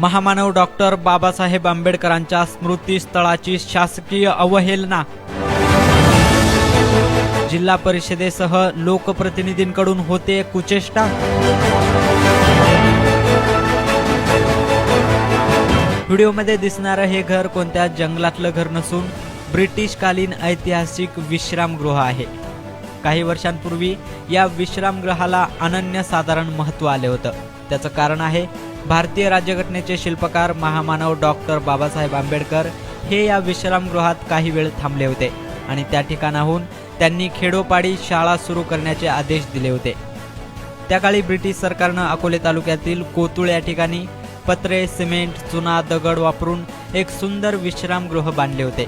महामानव डॉक्टर बाबासाहेब आंबेडकरांच्या स्मृतीस्थळाची शासकीय अवहेलना. जिल्हा परिषदेसह लोकप्रतिनिधींकडून होते कुचेष्टा. व्हिडिओमध्ये दिसणारं हे घर कोणत्या जंगलातलं घर नसून ब्रिटिशकालीन ऐतिहासिक विश्रामगृह आहे. काही वर्षांपूर्वी या विश्रामगृहाला अनन्यसाधारण महत्त्व आले होतं. त्याचं कारण आहे भारतीय राज्यघटनेचे शिल्पकार महामानव डॉक्टर बाबासाहेब आंबेडकर हे या विश्रामगृहात काही वेळ थांबले होते आणि त्या ठिकाणाहून त्यांनी खेडोपाडी शाळा सुरू करण्याचे आदेश दिले होते. त्या काळी ब्रिटिश सरकारनं अकोले तालुक्यातील कोतुळ या ठिकाणी पत्रे सिमेंट चुना दगड वापरून एक सुंदर विश्रामगृह बांधले होते.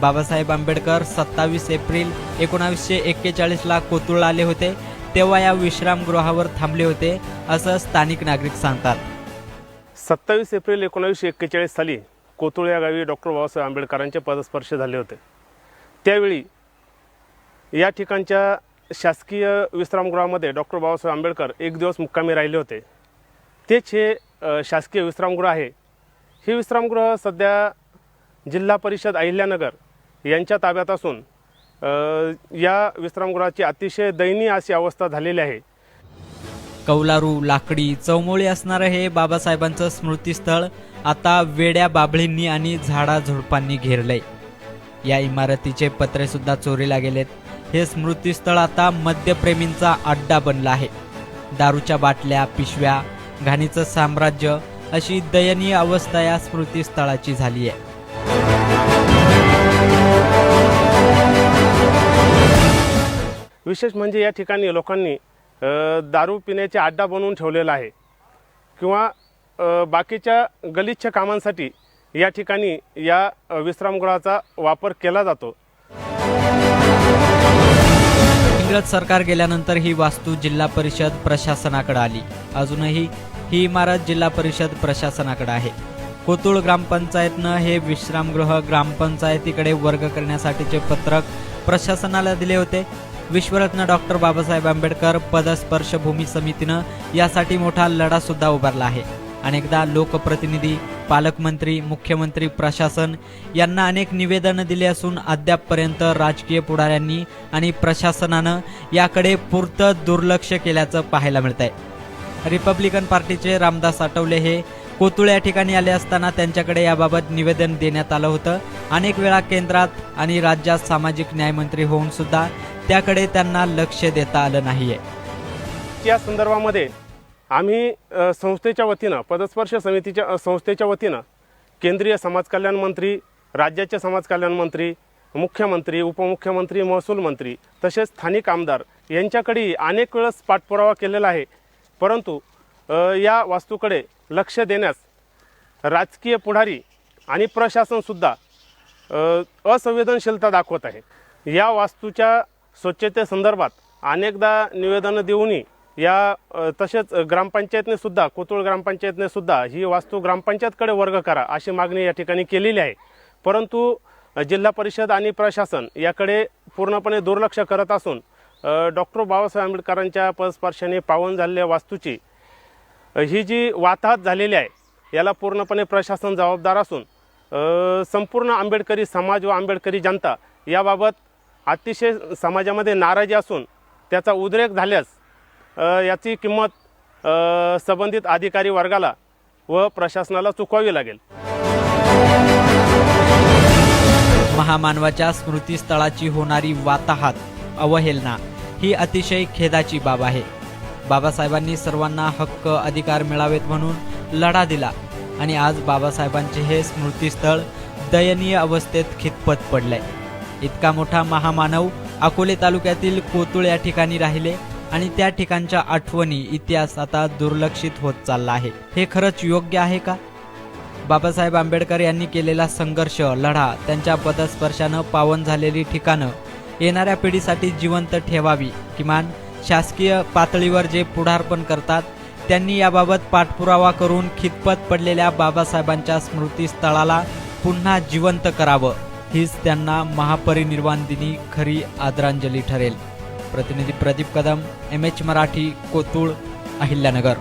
बाबासाहेब आंबेडकर सत्तावीस एप्रिल एकोणावीसशे एक्केचाळीसला कोतुळ आले होते तेव्हा या विश्रामगृहावर थांबले होते असं स्थानिक नागरिक सांगतात. सत्तावीस एप्रिल एकोणावीसशे एक्केचाळीस साली कोतुळ या गावी डॉक्टर बाबासाहेब आंबेडकरांचे पदस्पर्श झाले होते. त्यावेळी या ठिकाणच्या शासकीय विश्रामगृहामध्ये डॉक्टर बाबासाहेब आंबेडकर एक दिवस मुक्कामी राहिले होते. तेच हे शासकीय विश्रामगृह आहे. हे विश्रामगृह सध्या जिल्हा परिषद अहिल्यानगर यांच्या ताब्यात असून या विश्रामगृहाची अतिशय दयनीय अशी अवस्था झालेली आहे. कौलारू लाकडी चौमोळी असणारं हे बाबासाहेबांचं स्मृतीस्थळ. आता वेड्या बाभळींनी आणि झाडाझुडपांनी घेरलंय. या इमारतीचे पत्रे सुद्धा चोरीला गेलेत. हे स्मृतीस्थळ आता मद्यप्रेमींचा अड्डा बनला आहे. दारूच्या बाटल्या पिशव्या घाणीचं साम्राज्य अशी दयनीय अवस्था या स्मृतीस्थळाची झाली आहे. विशेष म्हणजे या ठिकाणी लोकांनी दारू पिण्याचे अड्डा बनवून ठेवलेला आहे. किंवा बाकीच्या गलिच्छ कामांसाठी या ठिकाणी या विश्रामगृहाचा वापर केला जातो. इंग्रज सरकार गेल्यानंतर ही वास्तू जिल्हा परिषद प्रशासनाकडे आली. अजूनही ही इमारत जिल्हा परिषद प्रशासनाकडे आहे. कोतुळ ग्रामपंचायतनं हे विश्रामगृह ग्रामपंचायतीकडे वर्ग करण्यासाठीचे पत्रक प्रशासनाला दिले होते. विश्वरत्न डॉक्टर बाबासाहेब आंबेडकर पदस्पर्श भूमी समितीनं यासाठी मोठा लढा सुद्धा उभारला आहे. अनेकदा लोकप्रतिनिधी पालकमंत्री मुख्यमंत्री प्रशासन यांना अनेक निवेदनं दिली असून अद्यापपर्यंत राजकीय पुढाऱ्यांनी आणि प्रशासनानं याकडे पुरतं दुर्लक्ष केल्याचं पाहायला मिळत आहे रिपब्लिकन पार्टीचे रामदास आठवले हे कोतुळ या ठिकाणी आले असताना त्यांच्याकडे याबाबत निवेदन देण्यात आलं होतं. अनेक वेळा केंद्रात आणि राज्यात सामाजिक न्यायमंत्री होऊन सुद्धा त्याकडे त्यांना लक्ष देता आलं नाहीये. या संदर्भामध्ये आम्ही संस्थेच्या वतीनं पदस्पर्श समितीच्या संस्थेच्या वतीनं केंद्रीय समाज कल्याण मंत्री राज्याचे समाज कल्याण मंत्री मुख्यमंत्री उपमुख्यमंत्री महसूल मंत्री तसेच स्थानिक आमदार यांच्याकडे अनेक वेळेस पाठपुरावा केलेला आहे. परंतु या वास्तूकडे लक्ष देण्यास राजकीय पुढारी आणि प्रशासनसुद्धा असंवेदनशीलता दाखवत आहे. या वास्तूच्या स्वच्छतेसंदर्भात अनेकदा निवेदनं देऊनही या तसेच ग्रामपंचायतने सुद्धा कोतुळ ग्रामपंचायतने सुद्धा ही वास्तू ग्रामपंचायतकडे वर्ग करा अशी मागणी या ठिकाणी केलेली आहे. परंतु जिल्हा परिषद आणि प्रशासन याकडे पूर्णपणे दुर्लक्ष करत असून डॉक्टर बाबासाहेब आंबेडकरांच्या पदस्पर्शाने पावन झालेल्या वास्तूची ही जी वाताहत झालेली आहे याला पूर्णपणे प्रशासन जबाबदार असून संपूर्ण आंबेडकरी समाज व आंबेडकरी जनता याबाबत अतिशय समाजामध्ये नाराजी असून त्याचा उद्रेक झाल्यास याची किंमत संबंधित अधिकारी वर्गाला व प्रशासनाला चुकवावी लागेल. महामानवाच्या स्मृतीस्थळाची होणारी वाताहात अवहेलना ही अतिशय खेदाची बाब आहे. बाबासाहेबांनी सर्वांना हक्क अधिकार मिळावेत म्हणून लढा दिला आणि आज बाबासाहेबांचे हे स्मृतीस्थळ दयनीय अवस्थेत खितपत पडलंय. इतका मोठा महामानव अकोले तालुक्यातील कोतुळ या ठिकाणी राहिले आणि त्या ठिकाणच्या आठवणी इतिहास आता दुर्लक्षित होत चालला आहे. हे खरंच योग्य आहे का? बाबासाहेब आंबेडकर यांनी केलेला संघर्ष लढा त्यांच्या पदस्पर्शानं पावन झालेली ठिकाणं येणाऱ्या पिढीसाठी जिवंत ठेवावी. किमान शासकीय पातळीवर जे पुढारपण करतात त्यांनी याबाबत पाठपुरावा करून खितपत पडलेल्या बाबासाहेबांच्या स्मृतीस्थळाला पुन्हा जिवंत करावं. हीच त्यांना महापरिनिर्वाण दिनी खरी आदरांजली ठरेल. प्रतिनिधी प्रदीप कदम एम एच मराठी कोतुळ अहिल्यानगर.